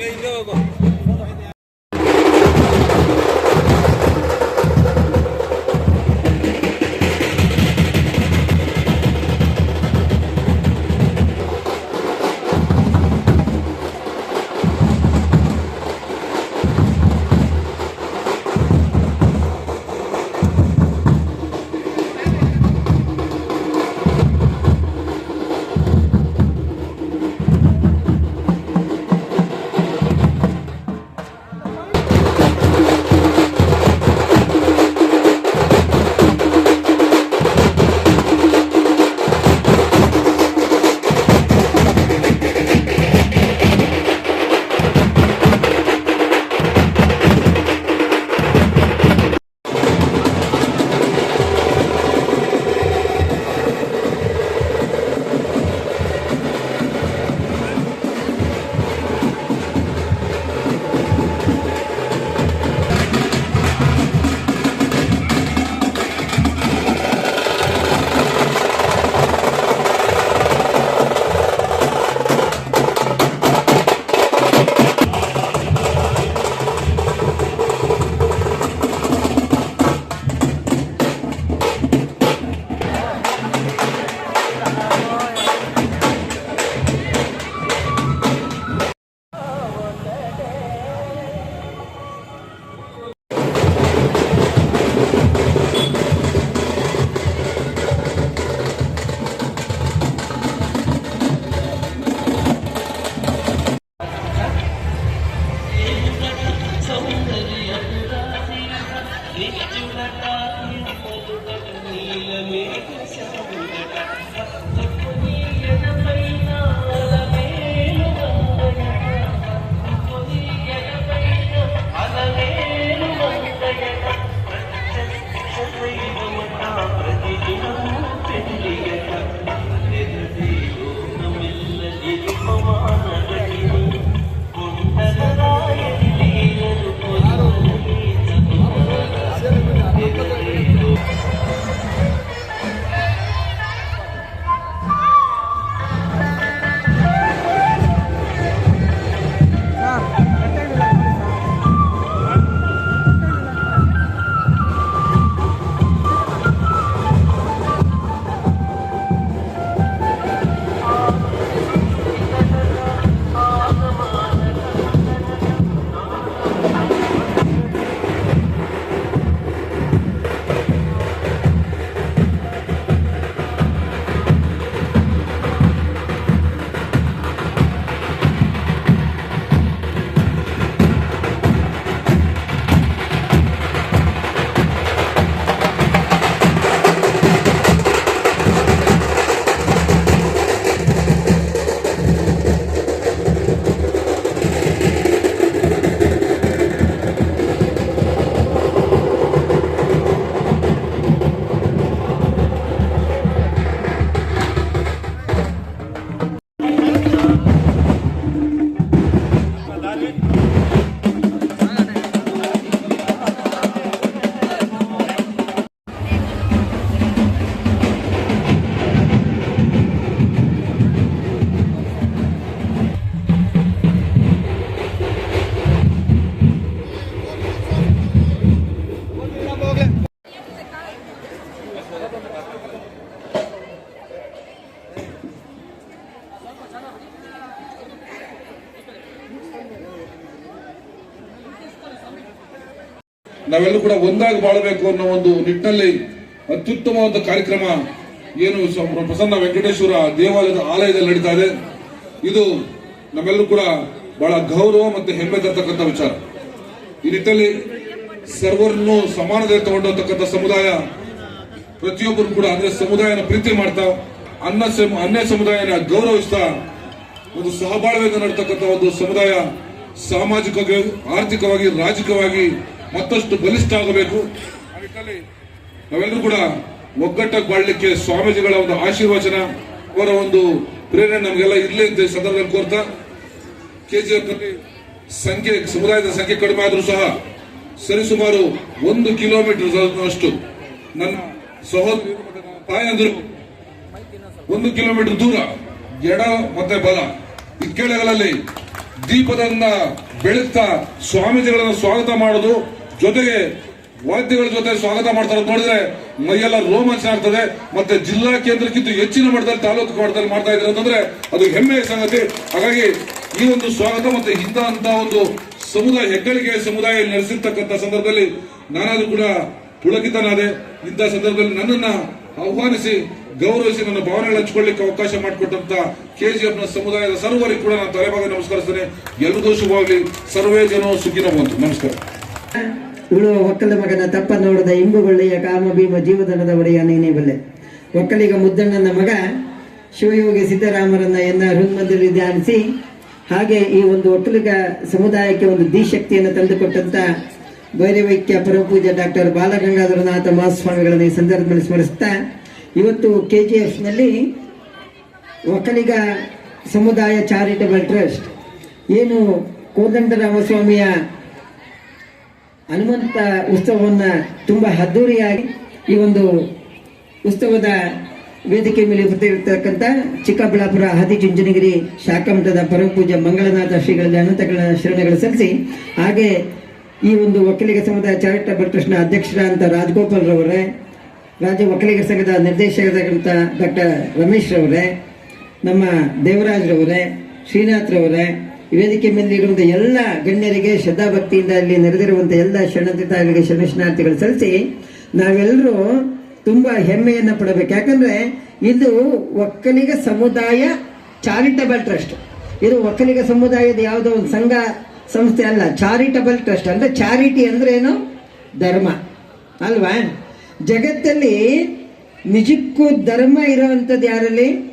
应该应该吧。ನಾವೆಲ್ಲರೂ ಕೂಡ ಒಂದಾಗಿ ಬಾಳಬೇಕು ಅನ್ನೋ ಒಂದು ನಿಟ್ಟಿನಲ್ಲಿ ಅತ್ಯುತ್ತಮವಾದ ಕಾರ್ಯಕ್ರಮ ಏನು ಪ್ರಸನ್ನ ವೆಂಕಟೇಶ್ವರ ದೇವಾಲಯದ ಆಲಯದಲ್ಲಿ ನಡೀತಾ ಇದೆ. ಇದು ನಮ್ಮೆಲ್ಲರೂ ಕೂಡ ಬಹಳ ಗೌರವ ಮತ್ತು ಹೆಮ್ಮೆ ತರ್ತಕ್ಕಂಥ ವಿಚಾರ. ಈ ನಿಟ್ಟಿನಲ್ಲಿ ಸರ್ವರನ್ನು ಸಮಾನತೆ ತಗೊಂಡಿರತಕ್ಕಂಥ ಸಮುದಾಯ ಪ್ರತಿಯೊಬ್ಬರು ಕೂಡ ಅಂದ್ರೆ ಸಮುದಾಯನ ಪ್ರೀತಿ ಮಾಡ್ತಾ, ಅನ್ನ ಸಮ- ಅನ್ಯ ಸಮುದಾಯನ ಗೌರವಿಸ್ತಾ ಒಂದು ಸಹಬಾಳ್ವೆಯಿಂದ ನಡ್ತಕ್ಕಂಥ ಒಂದು ಸಮುದಾಯ ಸಾಮಾಜಿಕವಾಗಿ, ಆರ್ಥಿಕವಾಗಿ, ರಾಜಕೀಯವಾಗಿ ಮತ್ತಷ್ಟು ಬಲಿಷ್ಠ ಆಗಬೇಕು. ನಾವೆಲ್ಲರೂ ಕೂಡ ಒಗ್ಗಟ್ಟಾಗಿ ಬಾಳಲಿಕ್ಕೆ ಸ್ವಾಮೀಜಿಗಳ ಒಂದು ಆಶೀರ್ವಚನ, ಅವರ ಒಂದು ಪ್ರೇರಣೆ ನಮಗೆಲ್ಲ ಇರಲಿ ಅಂತ ಸಂದರ್ಭದಲ್ಲಿ ಕೋರ್ತಾ ಕೆಜಿಎಫ್ನಲ್ಲಿ ಸಂಖ್ಯೆ, ಸಮುದಾಯದ ಸಂಖ್ಯೆ ಕಡಿಮೆ ಆದರೂ ಸಹ ಸರಿಸುಮಾರು ಒಂದು ಕಿಲೋಮೀಟರ್ ಅಷ್ಟು ನನ್ನ ಸಹೋದರ ತಾಯಂದಿರು ಒಂದು ಕಿಲೋಮೀಟರ್ ದೂರ, ಎಡ ಮತ್ತೆ ಬಲ. ಇಕ್ಕೆಳೆಗಳಲ್ಲಿ ದೀಪದನ್ನ ಬೆಳಗ್ತಾ ಸ್ವಾಮೀಜಿಗಳನ್ನು ಸ್ವಾಗತ ಮಾಡೋದು ಜೊತೆಗೆ ವಾದ್ಯಗಳ ಜೊತೆ ಸ್ವಾಗತ ಮಾಡ್ತಾರೆ ನೋಡಿದ್ರೆ ಮೈಯೆಲ್ಲ ರೋಮಾಂಚನ ಆಗ್ತದೆ. ಮತ್ತೆ ಜಿಲ್ಲಾ ಕೇಂದ್ರಕ್ಕಿಂತ ಹೆಚ್ಚಿನ ಮಟ್ಟದಲ್ಲಿ ತಾಲೂಕು ಮಟ್ಟದಲ್ಲಿ ಮಾಡ್ತಾ ಇದ್ರು ಅಂತಂದ್ರೆ ಅದು ಹೆಮ್ಮೆಯ ಸಂಗತಿ. ಹಾಗಾಗಿ ಈ ಒಂದು ಸ್ವಾಗತ ಮತ್ತೆ ಇಂಥ ಅಂತ ಒಂದು ಸಮುದಾಯ ಹೆಗ್ಗಳಿಕೆ ಸಮುದಾಯ ನಡೆಸಿರ್ತಕ್ಕಂಥ ಸಂದರ್ಭದಲ್ಲಿ ನಾನಾದ್ರೂ ಕೂಡ ಪುಳಕಿತನಾದೆ. ಇಂಥ ಸಂದರ್ಭದಲ್ಲಿ ನನ್ನನ್ನ ಆಹ್ವಾನಿಸಿ, ಗೌರವಿಸಿ ನನ್ನ ಭಾವನೆಗಳು ಹಂಚಿಕೊಳ್ಳಿಕ್ಕೆ ಅವಕಾಶ ಮಾಡಿಕೊಟ್ಟಂತ ಕೆಜಿಎಫ್ನ ಸಮುದಾಯದ ಸರ್ವರಿಗೆ ಕೂಡ ನಾನು ತಲೆಭಾಗ ನಮಸ್ಕರಿಸ್ತೇನೆ. ಎಲ್ರಿಗೂ ಶುಭವಾಗಲಿ. ಸರ್ವೇ ಜನ ಸುಖಿನ ಬಂತು ನಮಸ್ಕಾರ. ಉಳುವ ಒಕ್ಕಲ ಮಗನ ತಪ್ಪ ನೋಡದ ಇಂಬುಗೊಳ್ಳೆಯ ಕಾಮ ಭೀಮ ಒಡೆಯ ನೀನೇ ಬಲ್ಲೆ ಒಕ್ಕಲಿಗ ಮುದ್ದಣ್ಣನ ಮಗ ಶಿವಯೋಗಿ ಸಿದ್ದರಾಮರನ್ನ ಎನ್ನ ಹೃನ್ಮಂದಿರಲ್ಲಿ ಧ್ಯಾನಿಸಿ, ಹಾಗೆ ಈ ಒಂದು ಒಕ್ಕಲಿಗ ಸಮುದಾಯಕ್ಕೆ ಒಂದು ದಿಶಕ್ತಿಯನ್ನು ತಂದುಕೊಟ್ಟಂತ ಭೈರವೈಕ್ಯ ಪರಮಪೂಜ್ಯ ಡಾಕ್ಟರ್ ಬಾಲಗಂಗಾಧರನಾಥ ಮಹಾಸ್ವಾಮಿಗಳನ್ನು ಈ ಸಂದರ್ಭದಲ್ಲಿ ಸ್ಮರಿಸ್ತಾ ಇವತ್ತು ಕೆ ಜಿ ನಲ್ಲಿ ಒಕ್ಕಲಿಗ ಸಮುದಾಯ ಚಾರಿಟಬಲ್ ಟ್ರಸ್ಟ್, ಏನು ಕೋದಂಡರಾಮಸ್ವಾಮಿಯ ಹನುಮಂತ ಉತ್ಸವವನ್ನು ತುಂಬ ಅದ್ದೂರಿಯಾಗಿ ಈ ಒಂದು ಉತ್ಸವದ ವೇದಿಕೆ ಮೇಲೆ ಉಪಸ್ಥಿತರಿರ್ತಕ್ಕಂಥ ಚಿಕ್ಕಬಳ್ಳಾಪುರ ಆದಿಚುಂಚನಗಿರಿ ಶಾಖಮಠದ ಪರಮಪೂಜೆ ಮಂಗಳನಾಥ ಶ್ರೀಗಳಲ್ಲಿ ಅನಂತಗಳ ಶರಣಗಳು ಸಲ್ಲಿಸಿ, ಹಾಗೆ ಈ ಒಂದು ಒಕ್ಕಲಿಗ ಸಮುದಾಯ ಚಾರಿಟಬಲ್ ಟ್ರಸ್ಟ್ನ ಅಧ್ಯಕ್ಷರಾದಂಥ ರಾಜಗೋಪಾಲ್ ರವರೇ, ರಾಜ್ಯ ಒಕ್ಕಲಿಗರ ಸಂಘದ ನಿರ್ದೇಶಕರಾದಂಥ ಡಾಕ್ಟರ್ ರಮೇಶ್ ರವರೇ, ನಮ್ಮ ದೇವರಾಜ್ ರವರೇ, ಶ್ರೀನಾಥ್ ರವರೇ ಈ ಮೇಲೆ ಮೇಲಿರುವಂತಹ ಎಲ್ಲ ಗಣ್ಯರಿಗೆ ಶ್ರದ್ಧಾಭಕ್ತಿಯಿಂದ ಅಲ್ಲಿ ನೆರೆದಿರುವಂತಹ ಎಲ್ಲ ಶರಣಾರ್ಥಿಗಳಿಗೆ ಶರಣಾರ್ಥಿಗಳು ಸಲ್ಲಿಸಿ ನಾವೆಲ್ಲರೂ ತುಂಬಾ ಹೆಮ್ಮೆಯನ್ನ ಪಡಬೇಕು. ಯಾಕಂದ್ರೆ ಇದು ಒಕ್ಕಲಿಗ ಸಮುದಾಯ ಚಾರಿಟಬಲ್ ಟ್ರಸ್ಟ್. ಇದು ಒಕ್ಕಲಿಗ ಸಮುದಾಯದ ಯಾವುದೋ ಒಂದು ಸಂಘ, ಸಂಸ್ಥೆ ಅಲ್ಲ, ಚಾರಿಟಬಲ್ ಟ್ರಸ್ಟ್. ಅಂದ್ರೆ ಚಾರಿಟಿ ಅಂದ್ರೆ ಏನು ಧರ್ಮ. ಅಲ್ವಾ? ಜಗತ್ತಲ್ಲಿ ನಿಜಕ್ಕೂ ಧರ್ಮ ಇರುವಂತದ್ದು ಯಾರಲ್ಲಿ?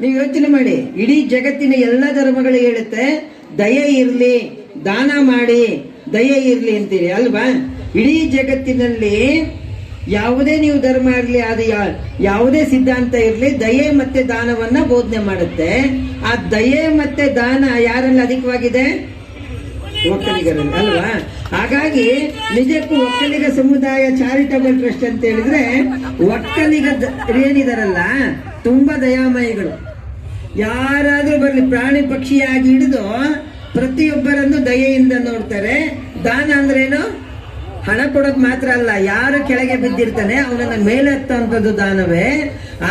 ನೀವು ಯೋಚನೆ ಮಾಡಿ. ಇಡೀ ಜಗತ್ತಿನ ಎಲ್ಲ ಧರ್ಮಗಳು ಹೇಳುತ್ತೆ, ದಯೆ ಇರಲಿ, ದಾನ ಮಾಡಿ, ದಯೆ ಇರಲಿ ಅಂತೀರಿ, ಅಲ್ವಾ? ಇಡೀ ಜಗತ್ತಿನಲ್ಲಿ ಯಾವುದೇ ನೀವು ಧರ್ಮ ಇರಲಿ, ಅದು ಯಾವುದೇ ಸಿದ್ಧಾಂತ ಇರಲಿ, ದಯೆ ಮತ್ತೆ ದಾನವನ್ನ ಬೋಧನೆ ಮಾಡುತ್ತೆ. ಆ ದಯೆ ಮತ್ತೆ ದಾನ ಯಾರಲ್ಲಿ ಅಧಿಕವಾಗಿದೆ? ಒಕ್ಕಲಿಗರಲ್ಲಿ, ಅಲ್ವಾ? ಹಾಗಾಗಿ ನಿಜಕ್ಕೂ ಒಕ್ಕಲಿಗ ಸಮುದಾಯ ಚಾರಿಟಬಲ್ ಟ್ರಸ್ಟ್ ಅಂತ ಹೇಳಿದ್ರೆ ಒಕ್ಕಲಿಗ ಏನಿದಾರಲ್ಲ, ತುಂಬಾ ದಯಾಮಯಿಗಳು. ಯಾರಾದ್ರೂ ಬರಲಿ, ಪ್ರಾಣಿ ಪಕ್ಷಿಯಾಗಿ ಹಿಡಿದು ಪ್ರತಿಯೊಬ್ಬರನ್ನು ದಯೆಯಿಂದ ನೋಡ್ತಾರೆ. ದಾನ ಅಂದ್ರೇನು? ಹಣ ಕೊಡೋದು ಮಾತ್ರ ಅಲ್ಲ, ಯಾರು ಕೆಳಗೆ ಬಿದ್ದಿರ್ತಾನೆ ಅವನನ್ನ ಮೇಲೆ ಹತ್ತುವಂಥದ್ದು ದಾನವೇ.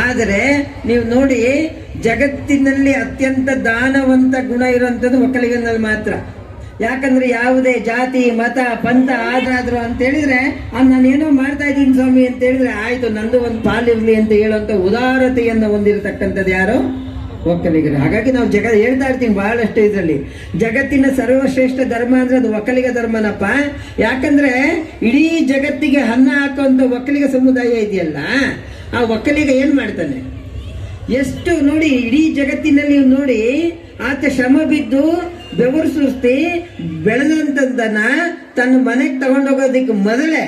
ಆದರೆ ನೀವು ನೋಡಿ, ಜಗತ್ತಿನಲ್ಲಿ ಅತ್ಯಂತ ದಾನವಂತ ಗುಣ ಇರುವಂಥದ್ದು ಒಕ್ಕಲಿಗನಲ್ಲಿ ಮಾತ್ರ. ಯಾಕಂದ್ರೆ ಯಾವುದೇ ಜಾತಿ, ಮತ, ಪಂಥ ಆದ್ರಾದ್ರು ಅಂತ ಹೇಳಿದ್ರೆ ಆ ನಾನು ಏನೋ ಮಾಡ್ತಾ ಇದ್ದೀನಿ ಸ್ವಾಮಿ ಅಂತ ಹೇಳಿದ್ರೆ ಆಯ್ತು, ನಂದು ಒಂದು ಪಾಲಿರ್ಲಿ ಅಂತ ಹೇಳುವಂತ ಉದಾರತೆಯನ್ನು ಹೊಂದಿರತಕ್ಕಂಥದ್ದು ಯಾರು? ಒಕ್ಕಲಿಗರು. ಹಾಗಾಗಿ ನಾವು ಜಗ ಹೇಳ್ತಾ ಇರ್ತೀನಿ ಬಹಳಷ್ಟು ಇದರಲ್ಲಿ. ಜಗತ್ತಿನ ಸರ್ವಶ್ರೇಷ್ಠ ಧರ್ಮ ಅಂದ್ರೆ ಅದು ಒಕ್ಕಲಿಗ ಧರ್ಮನಪ್ಪ. ಯಾಕಂದ್ರೆ ಇಡೀ ಜಗತ್ತಿಗೆ ಅನ್ನ ಹಾಕುವಂತ ಒಕ್ಕಲಿಗ ಸಮುದಾಯ ಇದೆಯಲ್ಲ, ಆ ಒಕ್ಕಲಿಗ ಏನ್ ಮಾಡ್ತಾನೆ? ಎಷ್ಟು ನೋಡಿ, ಇಡೀ ಜಗತ್ತಿನಲ್ಲಿ ನೋಡಿ, ಆತ ಶ್ರಮ ಬಿದ್ದು ಬೆವರು ಸೃಷ್ಟಿ ಬೆಳೆದಂತದನ್ನ ತನ್ನ ಮನೆಗೆ ತಗೊಂಡೋಗೋದಕ್ಕೆ ಮೊದಲೇ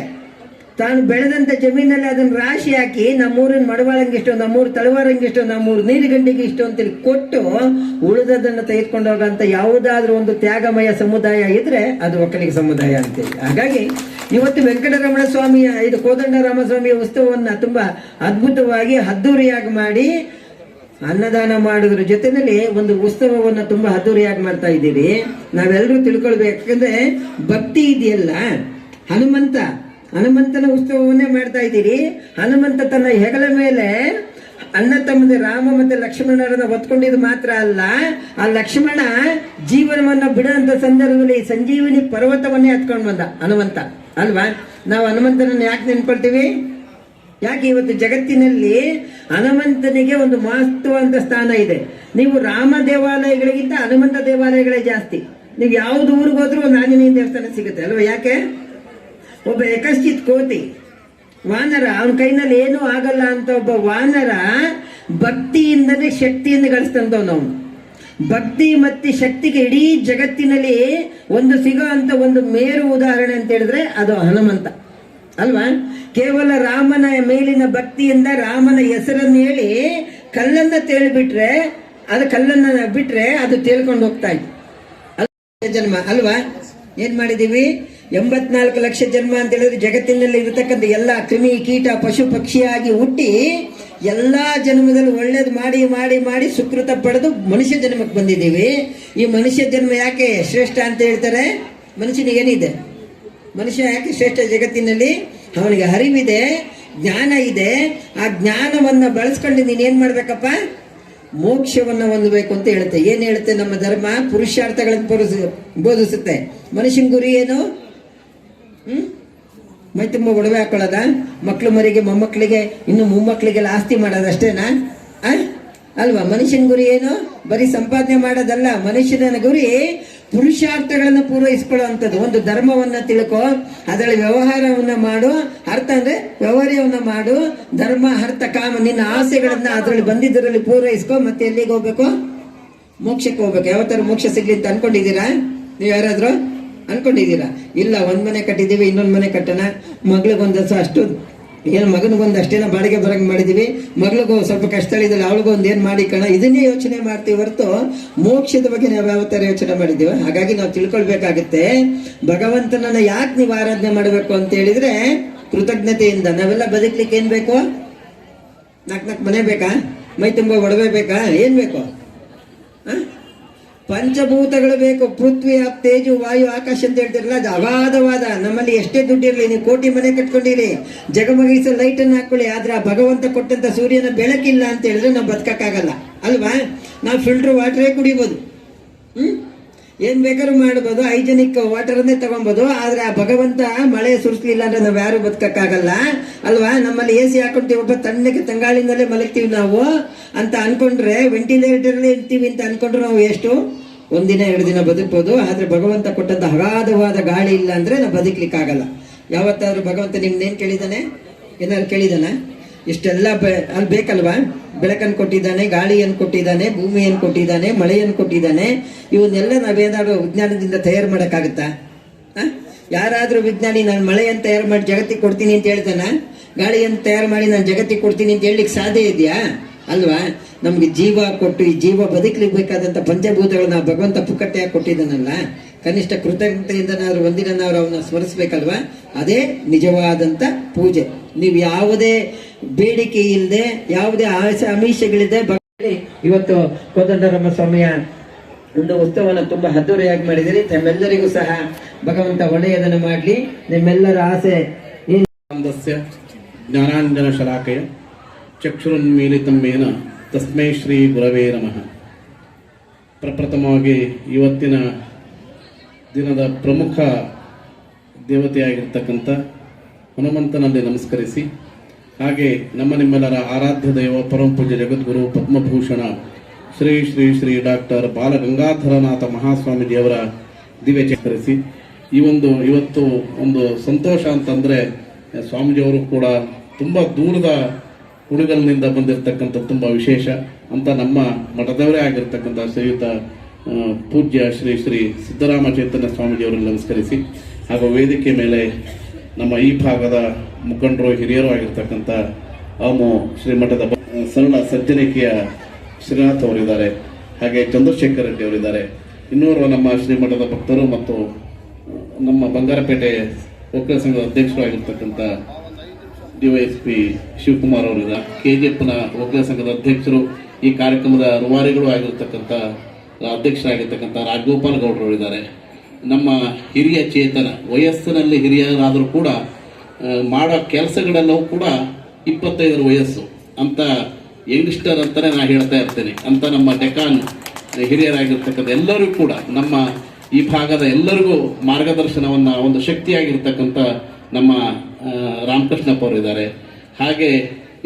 ತಾನು ಬೆಳೆದಂತ ಜಮೀನಲ್ಲಿ ಅದನ್ನ ರಾಶಿ ಹಾಕಿ ನಮ್ಮೂರಿನ ಮಡವಾಳಂಗಿಷ್ಟು ನಮ್ಮೂರು ತಳವಾರಂಗಿಷ್ಟು ನಮ್ಮೂರು ನೀಲಗಂಡಿಗೆ ಇಷ್ಟು ಅಂತೇಳಿ ಕೊಟ್ಟು ಉಳಿದದನ್ನ ತೆಗೆದುಕೊಂಡು ಹೋಗಂತ ಯಾವುದಾದ್ರೂ ಒಂದು ತ್ಯಾಗಮಯ ಸಮುದಾಯ ಇದ್ರೆ ಅದು ಒಕ್ಕಲಿಗ ಸಮುದಾಯ ಅಂತೇಳಿ. ಹಾಗಾಗಿ ಇವತ್ತು ವೆಂಕಟರಮಣ ಸ್ವಾಮಿಯ ಇದು ಕೋದಂಡರಾಮಸ್ವಾಮಿಯ ಉತ್ಸವವನ್ನ ತುಂಬಾ ಅದ್ಭುತವಾಗಿ ಅದ್ದೂರಿಯಾಗಿ ಮಾಡಿ ಅನ್ನದಾನ ಮಾಡೋದ್ರ ಜೊತೆನಲ್ಲಿ ಒಂದು ಉತ್ಸವವನ್ನ ತುಂಬಾ ಅದ್ದೂರಿಯಾಗಿ ಮಾಡ್ತಾ ಇದ್ದೀರಿ ನಾವೆಲ್ಲರೂ ತಿಳ್ಕೊಳ್ಬೇಕಂದ್ರೆ ಭಕ್ತಿ ಇದೆಯಲ್ಲ, ಹನುಮಂತ. ಹನುಮಂತನ ಉತ್ಸವವನ್ನೇ ಮಾಡ್ತಾ ಇದ್ದೀರಿ. ಹನುಮಂತ ತನ್ನ ಹೆಗಲ ಮೇಲೆ ಅಣ್ಣ ತಮ್ಮದ ರಾಮ ಮತ್ತೆ ಲಕ್ಷ್ಮಣರನ್ನ ಹೊತ್ಕೊಂಡಿದ್ದು ಮಾತ್ರ ಅಲ್ಲ, ಆ ಲಕ್ಷ್ಮಣ ಜೀವನವನ್ನ ಬಿಡುವಂತ ಸಂದರ್ಭದಲ್ಲಿ ಸಂಜೀವಿನಿ ಪರ್ವತವನ್ನೇ ಹತ್ಕೊಂಡು ಬಂದ ಹನುಮಂತ. ಅಲ್ವಾ? ನಾವು ಹನುಮಂತನನ್ನು ಯಾಕೆ ನೆನ್ಕೊಳ್ತೀವಿ ಯಾಕೆ ಇವತ್ತು ಜಗತ್ತಿನಲ್ಲಿ ಹನುಮಂತನಿಗೆ ಒಂದು ಮಹತ್ವವಂತ ಸ್ಥಾನ ಇದೆ. ನೀವು ರಾಮ ದೇವಾಲಯಗಳಿಗಿಂತ ಹನುಮಂತ ದೇವಾಲಯಗಳೇ ಜಾಸ್ತಿ. ನೀವು ಯಾವ್ದು ಊರಿಗೆ ಹೋದ್ರೂ ಒಂದು ಆಂಜನೇಯ ದೇವಸ್ಥಾನ ಸಿಗುತ್ತೆ. ಅಲ್ವಾ ಯಾಕೆ? ಒಬ್ಬ ಯಕಶ್ಚಿತ್ ಕೋತಿ. ವಾನರ, ಅವನ ಕೈನಲ್ಲಿ ಏನೂ ಆಗಲ್ಲ ಅಂತ ಒಬ್ಬ ವಾನರ ಭಕ್ತಿಯಿಂದನೇ ಶಕ್ತಿಯಿಂದ ಗಳಿಸ್ತಂತವನು ಅವನು. ಭಕ್ತಿ ಮತ್ತು ಶಕ್ತಿಗೆ ಇಡೀ ಜಗತ್ತಿನಲ್ಲಿ ಒಂದು ಸಿಗೋ ಅಂತ ಒಂದು ಮೇರು ಉದಾಹರಣೆ ಅಂತ ಹೇಳಿದ್ರೆ ಅದು ಹನುಮಂತ. ಅಲ್ವಾ? ಕೇವಲ ರಾಮನ ಮೇಲಿನ ಭಕ್ತಿಯಿಂದ ರಾಮನ ಹೆಸರನ್ನು ಹೇಳಿ ಕಲ್ಲನ್ನ ತೇಳ್ಬಿಟ್ರೆ, ಅದು ಕಲ್ಲನ್ನ ಬಿಟ್ರೆ ಅದು ತೇಳ್ಕೊಂಡು ಹೋಗ್ತಾ ಇತ್ತು. ಜನ್ಮ, ಅಲ್ವಾ? ಏನ್ ಮಾಡಿದೀವಿ ಎಂಬತ್ನಾಲ್ಕು ಲಕ್ಷ ಜನ್ಮ ಅಂತ ಹೇಳಿದ್ರೆ ಜಗತ್ತಿನಲ್ಲಿ ಇರತಕ್ಕಂಥ ಎಲ್ಲ ಕ್ರಿಮಿ ಕೀಟ ಪಶು ಪಕ್ಷಿಯಾಗಿ ಹುಟ್ಟಿ ಎಲ್ಲ ಜನ್ಮದಲ್ಲಿ ಒಳ್ಳೇದು ಮಾಡಿ ಮಾಡಿ ಮಾಡಿ ಸುಕೃತ ಪಡೆದು ಮನುಷ್ಯ ಜನ್ಮಕ್ಕೆ ಬಂದಿದ್ದೀವಿ. ಈ ಮನುಷ್ಯ ಜನ್ಮ ಯಾಕೆ ಶ್ರೇಷ್ಠ ಅಂತ ಹೇಳ್ತಾರೆ? ಮನುಷ್ಯನಿಗೆ ಏನಿದೆ? ಮನುಷ್ಯ ಯಾಕೆ ಶ್ರೇಷ್ಠ ಜಗತ್ತಿನಲ್ಲಿ? ಅವನಿಗೆ ಅರಿವಿದೆ, ಜ್ಞಾನ ಇದೆ. ಆ ಜ್ಞಾನವನ್ನ ಬಳಸ್ಕೊಂಡು ನೀನೇನು ಮಾಡ್ಬೇಕಪ್ಪ? ಮೋಕ್ಷವನ್ನ ಹೊಂದಬೇಕು ಅಂತ ಹೇಳುತ್ತೆ. ಏನು ಹೇಳುತ್ತೆ ನಮ್ಮ ಧರ್ಮ? ಪುರುಷಾರ್ಥಗಳನ್ನು ಬೋಧಿಸುತ್ತೆ. ಮನುಷ್ಯನ ಗುರಿ ಏನು? ಮೈ ತುಂಬ ಒಡವೆ ಹಾಕೊಳ್ಳೋದ? ಮಕ್ಳು ಮರಿಗೆ ಮೊಮ್ಮಕ್ಕಳಿಗೆ ಇನ್ನು ಮೊಮ್ಮಕ್ಕಳಿಗೆಲ್ಲ ಆಸ್ತಿ ಮಾಡೋದಷ್ಟೇನಾ? ಅಲ್ವಾ? ಮನುಷ್ಯನ ಗುರಿ ಏನು? ಬರೀ ಸಂಪಾದನೆ ಮಾಡೋದಲ್ಲ. ಮನುಷ್ಯನ ಗುರಿ ಪುರುಷಾರ್ಥಗಳನ್ನು ಪೂರೈಸ್ಕೊಳ್ಳುವಂಥದ್ದು. ಒಂದು ಧರ್ಮವನ್ನ ತಿಳ್ಕೊ, ಅದರಲ್ಲಿ ವ್ಯವಹಾರವನ್ನ ಮಾಡು. ಅರ್ಥ ಅಂದರೆ ವ್ಯವಹಾರವನ್ನು ಮಾಡು. ಧರ್ಮ, ಅರ್ಥ, ಕಾಮ, ನಿನ್ನ ಆಸೆಗಳನ್ನು ಅದರಲ್ಲಿ ಬಂದಿದ್ದರಲ್ಲಿ ಪೂರೈಸ್ಕೊ. ಮತ್ತೆ ಎಲ್ಲಿಗೆ ಹೋಗ್ಬೇಕು? ಮೋಕ್ಷಕ್ಕೆ ಹೋಗ್ಬೇಕು. ಯಾವತ್ತಾರು ಮೋಕ್ಷ ಸಿಗ್ಲಿ ಅಂತ ಅನ್ಕೊಂಡಿದ್ದೀರಾ? ನೀವು ಯಾರಾದ್ರೂ? ಅನ್ಕೊಂಡಿದ್ದೀರಾ? ಇಲ್ಲ, ಒಂದ್ ಮನೆ ಕಟ್ಟಿದೀವಿ ಇನ್ನೊಂದ್ ಮನೆ ಕಟ್ಟೋಣ. ಮಗಳಿಗೊಂದ್ ಅಷ್ಟು, ಏನು ಮಗನಿಗೊಂದು ಅಷ್ಟೇನ ಬಾಡಿಗೆ ಬರಂಗ್ ಮಾಡಿದೀವಿ. ಮಗಳಿಗೂ ಸ್ವಲ್ಪ ಕಷ್ಟ ಅವಳಿಗೂ ಒಂದ್ ಏನ್ ಮಾಡಿ ಕಣ. ಇದನ್ನೇ ಯೋಚನೆ ಮಾಡ್ತೀವಿ ಹೊರತು, ಮೋಕ್ಷದ ಬಗ್ಗೆ ನಾವು ಯಾವ ತರ ಯೋಚನೆ ಮಾಡಿದೀವಿ ಹಾಗಾಗಿ ನಾವು ತಿಳ್ಕೊಳ್ಬೇಕಾಗುತ್ತೆ. ಭಗವಂತನನ್ನ ಯಾಕೆ ನೀವು ಆರಾಧನೆ ಮಾಡಬೇಕು ಅಂತ ಹೇಳಿದ್ರೆ, ಕೃತಜ್ಞತೆಯಿಂದ. ನಾವೆಲ್ಲ ಬದುಕ್ಲಿಕ್ಕೆ ಏನ್ ಬೇಕು? ನಾಲ್ಕು ನಾಲ್ಕು ಮನೆ ಬೇಕಾ? ಮೈ ತುಂಬ ಒಡವೆ ಬೇಕಾ? ಏನ್ ಬೇಕು? ಆ? ಪಂಚಭೂತಗಳು ಬೇಕು, ಪೃಥ್ವಿ ತೇಜು, ವಾಯು, ಆಕಾಶ ಅಂತ ಹೇಳ್ತಿರಲ್ಲ, ಅದು ಅಗಾಧವಾದ. ನಮ್ಮಲ್ಲಿ ಎಷ್ಟೇ ದುಡ್ಡಿರಲಿ, ನೀವು ಕೋಟಿ ಮನೆ ಕಟ್ಕೊಂಡಿರಿ, ಜಗಮಗಿಸ ಲೈಟ್ ಅನ್ನು ಹಾಕೊಳ್ಳಿ, ಆದ್ರೆ ಆ ಭಗವಂತ ಕೊಟ್ಟಂತ ಸೂರ್ಯನ ಬೆಳಕಿಲ್ಲ ಅಂತ ಹೇಳಿದ್ರೆ ನಾವು ಬದುಕಕ್ಕಾಗಲ್ಲ. ಅಲ್ವಾ? ನಾವು ಫಿಲ್ಟರ್ ವಾಟರೇ ಕುಡಿಬೋದು. ಹ್ಮ್? ಏನ್ ಬೇಕಾದ್ರೂ ಮಾಡ್ಬೋದು ಹೈಜೆನಿಕ್ ವಾಟರ್ ಅನ್ನೇ ತಗೊಬೋದು, ಆದ್ರೆ ಆ ಭಗವಂತ ಮಳೆ ಸುರಿಸ್ಲಿಲ್ಲ ಅಂದ್ರೆ ನಾವು ಯಾರು ಬದುಕಕ್ಕಾಗಲ್ಲ. ಅಲ್ವಾ? ನಮ್ಮಲ್ಲಿ ಎ ಸಿ ಹಾಕೊಂತೀವಿ, ಒಬ್ಬ ತಣ್ಣಗೆ ತಂಗಾಳಿಂದಲೇ ಮಲಗ್ತೀವಿ ನಾವು ಅಂತ ಅನ್ಕೊಂಡ್ರೆ ವೆಂಟಿಲೇಟರ್ ಇರ್ತೀವಿ ಅಂತ ಅನ್ಕೊಂಡ್ರೆ ನಾವು ಎಷ್ಟು? ಒಂದಿನ, ಎರಡು ದಿನ ಬದುಕ್ಬೋದು, ಆದರೆ ಭಗವಂತ ಕೊಟ್ಟಂತ ಅಗಾಧವಾದ ಗಾಳಿ ಇಲ್ಲ ಅಂದ್ರೆ ನಾವು ಬದುಕ್ಲಿಕ್ಕಾಗಲ್ಲ. ಯಾವತ್ತಾದ್ರೂ ಭಗವಂತ ನಿಮ್ದೇನು ಕೇಳಿದಾನೆ? ಏನಾದ್ರು ಕೇಳಿದಾನ? ಇಷ್ಟೆಲ್ಲ ಅಲ್ಲಿ ಬೇಕಲ್ವಾ? ಬೆಳಕನ್ನು ಕೊಟ್ಟಿದ್ದಾನೆ, ಗಾಳಿಯನ್ನು ಕೊಟ್ಟಿದ್ದಾನೆ, ಭೂಮಿಯನ್ನು ಕೊಟ್ಟಿದ್ದಾನೆ, ಮಳೆಯನ್ನು ಕೊಟ್ಟಿದ್ದಾನೆ. ಇವನ್ನೆಲ್ಲ ನಾವೇನಾದ್ರು ವಿಜ್ಞಾನದಿಂದ ತಯಾರು ಮಾಡೋಕ್ಕಾಗುತ್ತಾ? ಯಾರಾದ್ರೂ ವಿಜ್ಞಾನಿ, ನಾನು ಮಳೆಯನ್ನು ತಯಾರು ಮಾಡಿ ಜಗತ್ತಿಗೆ ಕೊಡ್ತೀನಿ ಅಂತ ಹೇಳ್ತಾನ? ಗಾಳಿಯನ್ನು ತಯಾರು ಮಾಡಿ ನಾನು ಜಗತ್ತಿಗೆ ಕೊಡ್ತೀನಿ ಅಂತ ಹೇಳಲಿಕ್ಕೆ ಸಾಧ್ಯ ಇದೆಯಾ? ಅಲ್ವಾ? ನಮ್ಗೆ ಜೀವ ಕೊಟ್ಟು ಈ ಜೀವ ಬದುಕಲಿಕ್ಕೆ ಬೇಕಾದಂತ ಪಂಚಭೂತಗಳನ್ನ ಭಗವಂತ ಪುಕ್ಕಟ್ಟೆಯಾಗಿ ಕೊಟ್ಟಿದ್ದಾನಲ್ಲ, ಕನಿಷ್ಠ ಕೃತಜ್ಞತೆಯಿಂದ ನಾವು ಒಂದಿನ ಅವನ್ನ ಸ್ಮರಿಸ್ಬೇಕಲ್ವಾ? ಅದೇ ನಿಜವಾದಂತ ಪೂಜೆ. ನೀವು ಯಾವುದೇ ಬೇಡಿಕೆ ಇಲ್ಲದೆ ಯಾವುದೇ ಆಸೆ ಅಮೀಷಗಳಿಲ್ಲದೆ ಭಕ್ತಿ ಇವತ್ತು ಕೋದಂಡರಾಮ ಸ್ವಾಮಿಯ ಒಂದು ಉತ್ಸವನ ತುಂಬಾ ಅದ್ದೂರಿಯಾಗಿ ಮಾಡಿದಿರಿ ತಮ್ಮೆಲ್ಲರಿಗೂ ಸಹ ಭಗವಂತ ಒಳ್ಳೆಯದನ್ನು ಮಾಡಲಿ. ನಿಮ್ಮೆಲ್ಲರ ಆಸೆ ಜ್ಞಾನಾಂಜನ ಶಲಾಖೆಯ ಚಕ್ಷುರುನ್ಮೀಲಿತಮ್ಮೇನ ತಸ್ಮೈ ಶ್ರೀ ಗುರವೇ ನಮಃ. ಪ್ರಪ್ರಥಮವಾಗಿ ಇವತ್ತಿನ ದಿನದ ಪ್ರಮುಖ ದೇವತೆಯಾಗಿರ್ತಕ್ಕಂಥ ಹನುಮಂತನಲ್ಲಿ ನಮಸ್ಕರಿಸಿ, ಹಾಗೆ ನಮ್ಮ ನಿಮ್ಮೆಲ್ಲರ ಆರಾಧ್ಯ ದೈವ ಪರಮ ಪೂಜ್ಯ ಜಗದ್ಗುರು ಪದ್ಮಭೂಷಣ ಶ್ರೀ ಶ್ರೀ ಶ್ರೀ ಡಾಕ್ಟರ್ ಬಾಲಗಂಗಾಧರನಾಥ ಮಹಾಸ್ವಾಮೀಜಿಯವರ ದಿವ್ಯ ಚೇತರಿಸಿ ಈ ಒಂದು ಇವತ್ತು ಒಂದು ಸಂತೋಷ ಅಂತಂದರೆ ಸ್ವಾಮೀಜಿಯವರು ಕೂಡ ತುಂಬ ದೂರದ ಕುಣಿಗಲ್ನಿಂದ ಬಂದಿರತಕ್ಕಂಥ ತುಂಬ ವಿಶೇಷ ಅಂತ ನಮ್ಮ ಮಠದವರೇ ಆಗಿರ್ತಕ್ಕಂಥ ಶ್ರೀಯುತ ಪೂಜ್ಯ ಶ್ರೀ ಶ್ರೀ ಸಿದ್ದರಾಮ ಚೈತನ್ಯ ಸ್ವಾಮೀಜಿಯವರನ್ನು ನಮಸ್ಕರಿಸಿ, ಹಾಗೂ ವೇದಿಕೆ ಮೇಲೆ ನಮ್ಮ ಈ ಭಾಗದ ಮುಖಂಡರು, ಹಿರಿಯರು ಆಗಿರ್ತಕ್ಕಂಥ ಅಮು ಶ್ರೀಮಠದ ಸರಳ ಸಜ್ಜನಿಕೆಯ ಶ್ರೀನಾಥ್ ಅವರಿದ್ದಾರೆ, ಹಾಗೆ ಚಂದ್ರಶೇಖರ್ ರೆಡ್ಡಿ ಅವರಿದ್ದಾರೆ. ಇನ್ನೂರು ನಮ್ಮ ಶ್ರೀಮಠದ ಭಕ್ತರು ಮತ್ತು ನಮ್ಮ ಬಂಗಾರಪೇಟೆ ಒಕ್ಕಲ ಸಂಘದ ಅಧ್ಯಕ್ಷರು ಆಗಿರ್ತಕ್ಕಂಥ ಡಿವೈಎಸ್ಪಿ ಶಿವಕುಮಾರ್ ಅವರಿದ್ದ ಕೆ ಜಿ ಎಫ್ನ ಒಕ್ಕಲ ಸಂಘದ ಅಧ್ಯಕ್ಷರು ಈ ಕಾರ್ಯಕ್ರಮದ ರುವಾರಿಗಳು ಆಗಿರ್ತಕ್ಕಂಥ, ಅಧ್ಯಕ್ಷರಾಗಿರ್ತಕ್ಕಂಥ ರಾಜಗೋಪಾಲ್ ಗೌಡರು ಇದ್ದಾರೆ ನಮ್ಮ ಹಿರಿಯ ಚೇತನ, ವಯಸ್ಸಿನಲ್ಲಿ ಹಿರಿಯರಾದರೂ ಕೂಡ ಮಾಡೋ ಕೆಲಸಗಳೆಲ್ಲವೂ ಕೂಡ ಇಪ್ಪತ್ತೈದರ ವಯಸ್ಸು. ಅಂತ ಯಂಗ್ಸ್ಟರ್ ಅಂತಲೇ ನಾನು ಹೇಳ್ತಾ ಇರ್ತೇನೆ. ಅಂತ ನಮ್ಮ ಡೆಕಾನ್ ಹಿರಿಯರಾಗಿರ್ತಕ್ಕಂಥ ಎಲ್ಲರೂ ಕೂಡ, ನಮ್ಮ ಈ ಭಾಗದ ಎಲ್ಲರಿಗೂ ಮಾರ್ಗದರ್ಶನವನ್ನು, ಒಂದು ಶಕ್ತಿಯಾಗಿರ್ತಕ್ಕಂಥ ನಮ್ಮ ರಾಮಕೃಷ್ಣಪ್ಪ ಅವರು ಇದ್ದಾರೆ. ಹಾಗೆ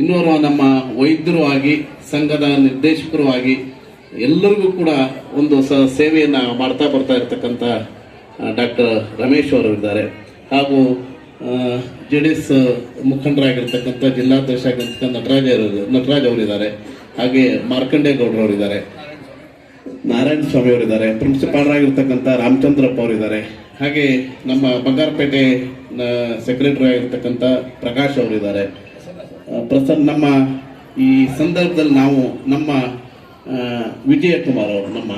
ಇನ್ನೋರ್ವ ನಮ್ಮ ವೈದ್ಯರು ಆಗಿ, ಸಂಘದ ನಿರ್ದೇಶಕರು ಆಗಿ ಎಲ್ಲರಿಗೂ ಕೂಡ ಒಂದು ಸ ಸೇವೆಯನ್ನು ಮಾಡ್ತಾ ಬರ್ತಾ ಇರತಕ್ಕಂಥ ಡಾಕ್ಟರ್ ರಮೇಶ್ ಅವರು ಇದ್ದಾರೆ. ಹಾಗೂ ಜೆ ಡಿ ಎಸ್ ಮುಖಂಡರಾಗಿರ್ತಕ್ಕಂಥ ಜಿಲ್ಲಾಧ್ಯಕ್ಷ ಆಗಿರ್ತಕ್ಕಂಥ ನಟರಾಜ್ ಅವರು, ನಟರಾಜ್ ಅವರಿದ್ದಾರೆ ಹಾಗೆ ಮಾರ್ಕಂಡೇಗೌಡರು ಇದ್ದಾರೆ. ನಾರಾಯಣ ಸ್ವಾಮಿ ಅವರಿದ್ದಾರೆ ಪ್ರಿನ್ಸಿಪಾಲರಾಗಿರ್ತಕ್ಕಂಥ ರಾಮಚಂದ್ರಪ್ಪ ಅವರಿದ್ದಾರೆ ಹಾಗೆ ನಮ್ಮ ಬಂಗಾರಪೇಟೆ ಸೆಕ್ರೆಟರಿ ಆಗಿರ್ತಕ್ಕಂಥ ಪ್ರಕಾಶ್ ಅವರಿದ್ದಾರೆ. ಪ್ರಸನ್ ಪ್ರಸನ್ನ, ನಮ್ಮ ಈ ಸಂದರ್ಭದಲ್ಲಿ ನಾವು ನಮ್ಮ ವಿಜಯ ಕುಮಾರ್ ಅವರು, ನಮ್ಮ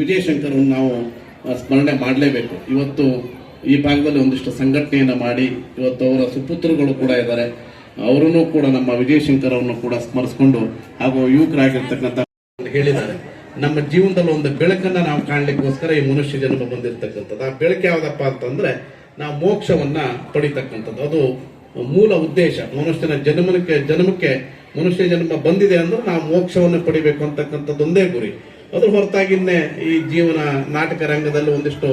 ವಿಜಯಶಂಕರ್ ನಾವು ಸ್ಮರಣೆ ಮಾಡಲೇಬೇಕು. ಇವತ್ತು ಈ ಭಾಗದಲ್ಲಿ ಒಂದಿಷ್ಟು ಸಂಘಟನೆಯನ್ನು ಮಾಡಿ, ಇವತ್ತು ಅವರ ಸುಪುತ್ರಗಳು ಕೂಡ ಇದ್ದಾರೆ. ಅವರನ್ನು ಕೂಡ ನಮ್ಮ ವಿಜಯಶಂಕರ್ ಅವರನ್ನು ಕೂಡ ಸ್ಮರಿಸಿಕೊಂಡು ಹಾಗೂ ಯುವಕರಾಗಿರ್ತಕ್ಕಂಥ ಹೇಳಿದ್ದಾರೆ. ನಮ್ಮ ಜೀವನದಲ್ಲಿ ಒಂದು ಬೆಳಕನ್ನ ನಾವು ಕಾಣಲಿಕ್ಕೋಸ್ಕರ ಈ ಮನುಷ್ಯ ಜನ್ಮ ಬಂದಿರತಕ್ಕಂಥದ್ದು. ಆ ಬೆಳಕು ಯಾವುದಪ್ಪ ಅಂತಂದ್ರೆ ನಾವು ಮೋಕ್ಷವನ್ನ ಪಡಿತಕ್ಕಂಥದ್ದು. ಅದು ಮೂಲ ಉದ್ದೇಶ. ಮನುಷ್ಯನ ಜನ್ಮಕ್ಕೆ ಜನ್ಮಕ್ಕೆ ಮನುಷ್ಯ ಜನ್ಮ ಬಂದಿದೆ ಅಂದ್ರೆ ನಾವು ಮೋಕ್ಷವನ್ನು ಪಡಿಬೇಕು ಅಂತಕ್ಕಂಥದ್ದು ಒಂದೇ ಗುರಿ. ಅದ್ರ ಹೊರತಾಗಿನ್ನೇ ಈ ಜೀವನ ನಾಟಕ ರಂಗದಲ್ಲಿ ಒಂದಿಷ್ಟು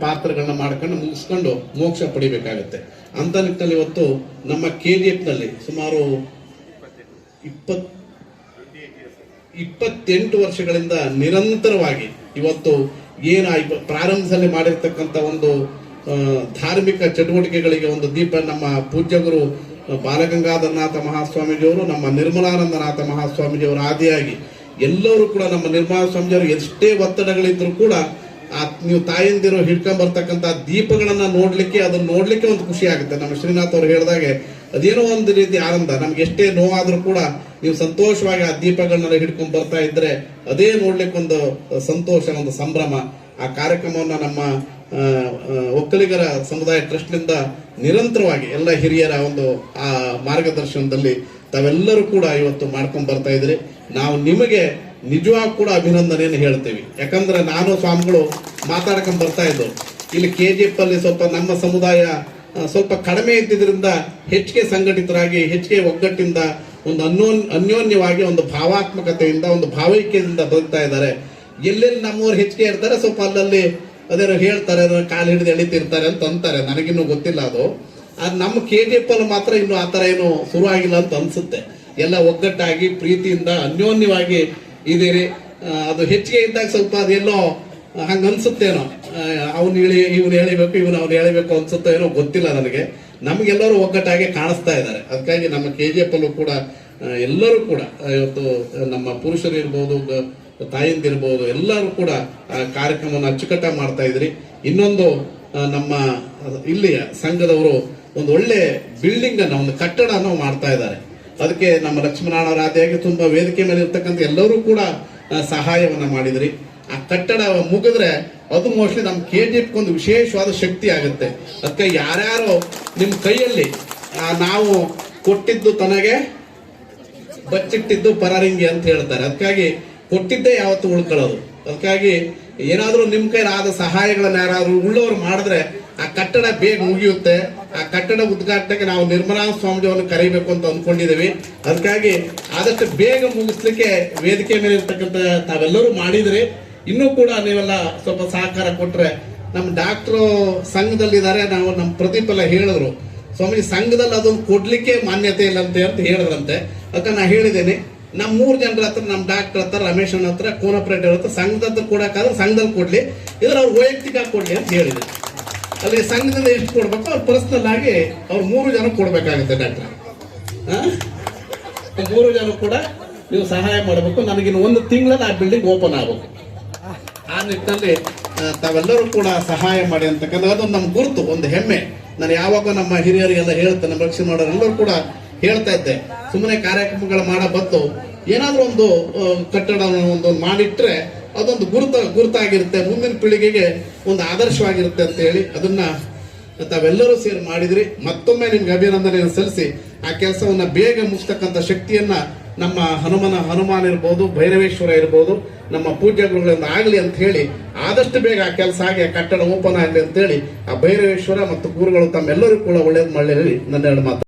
ಪಾತ್ರಗಳನ್ನ ಮಾಡ್ಕೊಂಡು ಮುಗಿಸ್ಕೊಂಡು ಮೋಕ್ಷ ಪಡಿಬೇಕಾಗುತ್ತೆ. ಅಂತ ನಿಟ್ಟಿನಲ್ಲಿ ಇವತ್ತು ನಮ್ಮ ಕೆ ಜಿ ಎಫ್ನಲ್ಲಿ ಸುಮಾರು ಇಪ್ಪತ್ ಇಪ್ಪತ್ತೆಂಟು ವರ್ಷಗಳಿಂದ ನಿರಂತರವಾಗಿ ಇವತ್ತು ಏನು ಪ್ರಾರಂಭದಲ್ಲಿ ಮಾಡಿರ್ತಕ್ಕಂಥ ಒಂದು ಧಾರ್ಮಿಕ ಚಟುವಟಿಕೆಗಳಿಗೆ ಒಂದು ದೀಪ ನಮ್ಮ ಪೂಜ್ಯ ಗುರು ಬಾಲಗಂಗಾಧರನಾಥ ಮಹಾಸ್ವಾಮೀಜಿಯವರು, ನಮ್ಮ ನಿರ್ಮಲಾನಂದನಾಥ ಮಹಾಸ್ವಾಮೀಜಿಯವರು ಆದಿಯಾಗಿ ಎಲ್ಲರೂ ಕೂಡ ನಮ್ಮ ನಿರ್ಮಲಾ ಸ್ವಾಮೀಜಿಯವರು ಎಷ್ಟೇ ಒತ್ತಡಗಳಿದ್ರು ಕೂಡ ಆ ನೀವು ತಾಯಂದಿರು ಹಿಡ್ಕೊಂಡ್ ಬರ್ತಕ್ಕಂಥ ದೀಪಗಳನ್ನ ನೋಡ್ಲಿಕ್ಕೆ, ಅದನ್ನ ನೋಡ್ಲಿಕ್ಕೆ ಒಂದು ಖುಷಿ ಆಗುತ್ತೆ. ನಮ್ಮ ಶ್ರೀನಾಥ್ ಅವರು ಹೇಳಿದಾಗೆ ಅದೇನೋ ಒಂದು ರೀತಿ ಆನಂದ. ನಮ್ಗೆ ಎಷ್ಟೇ ನೋವಾದ್ರೂ ಕೂಡ ನೀವು ಸಂತೋಷವಾಗಿ ಆ ದೀಪಗಳನ್ನೆಲ್ಲ ಹಿಡ್ಕೊಂಡು ಬರ್ತಾ ಇದ್ರೆ ಅದೇ ನೋಡ್ಲಿಕ್ಕೊಂದು ಸಂತೋಷ, ಒಂದು ಸಂಭ್ರಮ. ಆ ಕಾರ್ಯಕ್ರಮವನ್ನ ನಮ್ಮ ಒಕ್ಕಲಿಗರ ಸಮುದಾಯ ಟ್ರಸ್ಟ್ನಿಂದ ನಿರಂತರವಾಗಿ ಎಲ್ಲ ಹಿರಿಯರ ಒಂದು, ಆ, ಮಾರ್ಗದರ್ಶನದಲ್ಲಿ ತಾವೆಲ್ಲರೂ ಕೂಡ ಇವತ್ತು ಮಾಡ್ಕೊಂಡು ಬರ್ತಾ ಇದ್ರಿ. ನಾವು ನಿಮಗೆ ನಿಜವಾಗ ಕೂಡ ಅಭಿನಂದನೆಯನ್ನು ಹೇಳ್ತೇವೆ. ಯಾಕಂದ್ರೆ ನಾನು ಸ್ವಾಮಿಗಳು ಮಾತಾಡ್ಕೊಂಡು ಬರ್ತಾ ಇದ್ದು ಇಲ್ಲಿ ಕೆ ಜಿ ಎಫ್ ಅಲ್ಲಿ ಸ್ವಲ್ಪ ನಮ್ಮ ಸಮುದಾಯ ಸ್ವಲ್ಪ ಕಡಿಮೆ ಇದ್ದಿದ್ದರಿಂದ ಹೆಚ್ಚಿಗೆ ಸಂಘಟಿತರಾಗಿ, ಹೆಚ್ಚಿಗೆ ಒಗ್ಗಟ್ಟಿಂದ ಒಂದು ಅನ್ಯೋನ್ ಅನ್ಯೋನ್ಯವಾಗಿ ಒಂದು ಭಾವಾತ್ಮಕತೆಯಿಂದ, ಒಂದು ಭಾವೈಕ್ಯದಿಂದ ಬದುಕ್ತಾ ಇದ್ದಾರೆ. ಎಲ್ಲೆಲ್ಲಿ ನಮ್ಮವ್ರು ಹೆಚ್ಚಿಗೆ ಇರ್ತಾರೆ, ಸ್ವಲ್ಪ ಅಲ್ಲಲ್ಲಿ ಅದೇನೋ ಹೇಳ್ತಾರೆ ಕಾಲು ಹಿಡಿದು ಎಳಿತಿರ್ತಾರೆ ಅಂತ ಅಂತಾರೆ. ನನಗಿನ್ನೂ ಗೊತ್ತಿಲ್ಲ ಅದು. ಆದ್ರೆ ನಮ್ಮ ಕೆ ಜಿ ಎಫ್ ಅಲ್ಲಿ ಮಾತ್ರ ಇನ್ನು ಆ ಥರ ಏನು ಶುರು ಆಗಿಲ್ಲ ಅಂತ ಅನ್ಸುತ್ತೆ. ಎಲ್ಲ ಒಗ್ಗಟ್ಟಾಗಿ, ಪ್ರೀತಿಯಿಂದ, ಅನ್ಯೋನ್ಯವಾಗಿ ಇದೀರಿ ಅದು ಹೆಚ್ಚಿಗೆ ಇದ್ದಾಗ ಸ್ವಲ್ಪ ಅದೆಲ್ಲೋ ಹಂಗ ಅನ್ಸುತ್ತೇನೋ. ಅವ್ನು ಹೇಳಿ, ಇವ್ನು ಹೇಳಬೇಕು, ಇವನು ಅವ್ನು ಹೇಳಬೇಕು ಅನ್ಸುತ್ತೋ ಏನೋ ಗೊತ್ತಿಲ್ಲ ನನಗೆ. ನಮಗೆಲ್ಲರೂ ಒಗ್ಗಟ್ಟಾಗಿ ಕಾಣಿಸ್ತಾ ಇದ್ದಾರೆ. ಅದಕ್ಕಾಗಿ ನಮ್ಮ ಕೆ ಜಿ ಎಫ್ ಅಲ್ಲೂ ಕೂಡ ಎಲ್ಲರೂ ಕೂಡ ಇವತ್ತು ನಮ್ಮ ಪುರುಷರು ಇರ್ಬೋದು ತಾಯಿಂದಿರ್ಬೋದು ಎಲ್ಲರೂ ಕೂಡ ಕಾರ್ಯಕ್ರಮವನ್ನು ಅಚ್ಚುಕಟ್ಟಾಗಿ ಮಾಡ್ತಾ ಇದ್ರಿ. ಇನ್ನೊಂದು ನಮ್ಮ, ಇಲ್ಲಿಯ ಸಂಘದವರು ಒಂದು ಒಳ್ಳೆ ಬಿಲ್ಡಿಂಗ್ ಅನ್ನ, ಒಂದು ಕಟ್ಟಡನ ಮಾಡ್ತಾ ಇದ್ದಾರೆ. ಅದಕ್ಕೆ ನಮ್ಮ ಲಕ್ಷ್ಮೀನಾರಾಯಣ ಆದಿಯಾಗಿ ತುಂಬಾ ವೇದಿಕೆ ಮೇಲೆ ಇರ್ತಕ್ಕಂಥ ಎಲ್ಲರೂ ಕೂಡ ಸಹಾಯವನ್ನ ಮಾಡಿದ್ರಿ. ಆ ಕಟ್ಟಡ ಮುಗಿದ್ರೆ ಅದು ಮೋಸ್ಟ್ಲಿ ನಮ್ಮ ಕೆ ಜಿ ಒಂದು ವಿಶೇಷವಾದ ಶಕ್ತಿ ಆಗುತ್ತೆ. ಅದಕ್ಕೆ ಯಾರ್ಯಾರು ನಿಮ್ಮ ಕೈಯಲ್ಲಿ ನಾವು ಕೊಟ್ಟಿದ್ದು ತನಗೆ ಬಚ್ಚಿಟ್ಟಿದ್ದು ಪರಾರಿಂಗಿ ಅಂತ ಹೇಳ್ತಾರೆ. ಅದಕ್ಕಾಗಿ ಕೊಟ್ಟಿದ್ದೇ ಯಾವತ್ತು ಉಳ್ಕೊಳ್ಳೋದು. ಅದಕ್ಕಾಗಿ ನಿಮ್ಮ ನಿಮ್ ಆದ ಸಹಾಯಗಳನ್ನ ಯಾರಾದರೂ ಉಳ್ಳವರು ಮಾಡಿದ್ರೆ ಆ ಕಟ್ಟಡ ಬೇಗ ಮುಗಿಯುತ್ತೆ. ಆ ಕಟ್ಟಡ ಉದ್ಘಾಟನೆಗೆ ನಾವು ನಿರ್ಮಲಾ ಸ್ವಾಮೀಜಿಯನ್ನು ಕರೀಬೇಕು ಅಂತ ಅಂದ್ಕೊಂಡಿದ್ದೀವಿ. ಅದಕ್ಕಾಗಿ ಆದಷ್ಟು ಬೇಗ ಮುಗಿಸ್ಲಿಕ್ಕೆ ವೇದಿಕೆ ಮೇಲೆ ಇರ್ತಕ್ಕಂಥ ತಾವೆಲ್ಲರೂ ಮಾಡಿದ್ರಿ. ಇನ್ನೂ ಕೂಡ ನೀವೆಲ್ಲ ಸ್ವಲ್ಪ ಸಹಕಾರ ಕೊಟ್ರೆ ನಮ್ಮ ಡಾಕ್ಟ್ರು ಸಂಘದಲ್ಲಿದ್ದಾರೆ, ನಾವು ನಮ್ಮ ಪ್ರತಿಫಲ ಹೇಳಿದ್ರು. ಸ್ವಾಮಿ ಸಂಘದಲ್ಲಿ ಅದನ್ನು ಕೊಡ್ಲಿಕ್ಕೆ ಮಾನ್ಯತೆ ಇಲ್ಲಂತೆ ಅಂತ ಹೇಳಿದ್ರಂತೆ. ಅದಕ್ಕೆ ನಾ ಹೇಳಿದ್ದೀನಿ, ನಮ್ಮ ಮೂರು ಜನರ ಹತ್ರ, ನಮ್ಮ ಡಾಕ್ಟರ್ ಹತ್ರ, ರಮೇಶ್ ಅಣ್ಣ ಹತ್ರ ಕೋನಪ್ರೇಟರ್ ಹತ್ರ ಸಂಘದ ಕೊಡಕ್ಕಾದ್ರೆ ಸಂಘದಲ್ಲಿ ಕೊಡ್ಲಿ, ಇದ್ರ ಅವ್ರು ವೈಯಕ್ತಿಕ ಕೊಡ್ಲಿ ಅಂತ ಹೇಳಿದೆ ಅಲ್ಲಿ ಸಂಘದಿಂದ ಎಷ್ಟು ಕೊಡ್ಬೇಕು ಅವ್ರು ಪರ್ಸನಲ್ ಆಗಿ ಅವ್ರು ಮೂರು ಜನ ಕೊಡ್ಬೇಕಾಗುತ್ತೆ ಡಾಕ್ಟರ್. ಮೂರು ಜನ ಕೂಡ ನೀವು ಸಹಾಯ ಮಾಡಬೇಕು. ನನಗಿನ್ನು ಒಂದು ತಿಂಗಳಲ್ಲಿ ಆ ಬಿಲ್ಡಿಂಗ್ ಓಪನ್ ಆಗಬೇಕು. ಆ ನಿಟ್ಟಿನಲ್ಲಿ ತಾವೆಲ್ಲರೂ ಕೂಡ ಸಹಾಯ ಮಾಡಿ ಅಂತಕ್ಕಂಥ ಅದೊಂದು ನಮ್ಮ ಗುರುತು, ಒಂದು ಹೆಮ್ಮೆ. ನಾನು ಯಾವಾಗ ನಮ್ಮ ಹಿರಿಯರಿಗೆಲ್ಲ ಹೇಳ್ತೇನೆ, ನಮ್ಮ ರಕ್ಷಣೆ ಮಾಡೋರೆಲ್ಲರೂ ಕೂಡ ಹೇಳ್ತಾ ಇದ್ದೆ. ಸುಮ್ಮನೆ ಕಾರ್ಯಕ್ರಮಗಳು ಮಾಡೋ ಬತ್ತು ಏನಾದರೂ ಒಂದು ಕಟ್ಟಡ ಒಂದು ಮಾಡಿಟ್ರೆ ಅದೊಂದು ಗುರುತ, ಗುರುತಾಗಿರುತ್ತೆ. ಮುಂದಿನ ಪೀಳಿಗೆಗೆ ಒಂದು ಆದರ್ಶವಾಗಿರುತ್ತೆ ಅಂತ ಹೇಳಿ ಅದನ್ನ ತಾವೆಲ್ಲರೂ ಸೇರಿ ಮಾಡಿದ್ರಿ. ಮತ್ತೊಮ್ಮೆ ನಿಮ್ಗೆ ಅಭಿನಂದನೆಯನ್ನು ಸಲ್ಲಿಸಿ, ಆ ಕೆಲಸವನ್ನು ಬೇಗ ಮುಗಿಸ್ತಕ್ಕಂಥ ಶಕ್ತಿಯನ್ನ ನಮ್ಮ ಹನುಮನ ಹನುಮಾನ್ ಇರ್ಬೋದು, ಭೈರವೇಶ್ವರ ಇರ್ಬೋದು, ನಮ್ಮ ಪೂಜ್ಯ ಗುರುಗಳಿಂದ ಆಗಲಿ ಅಂತ ಹೇಳಿ ಆದಷ್ಟು ಬೇಗ ಆ ಕೆಲಸ ಆಗಿ ಕಟ್ಟಡ ಓಪನ್ ಆಗಲಿ ಅಂತ ಹೇಳಿ ಆ ಭೈರವೇಶ್ವರ ಮತ್ತು ಗುರುಗಳು ತಮ್ಮೆಲ್ಲರೂ ಕೂಡ ಒಳ್ಳೇದು ಮಾಡಲಿ ನನ್ನ ಎರಡು ಮಾತು.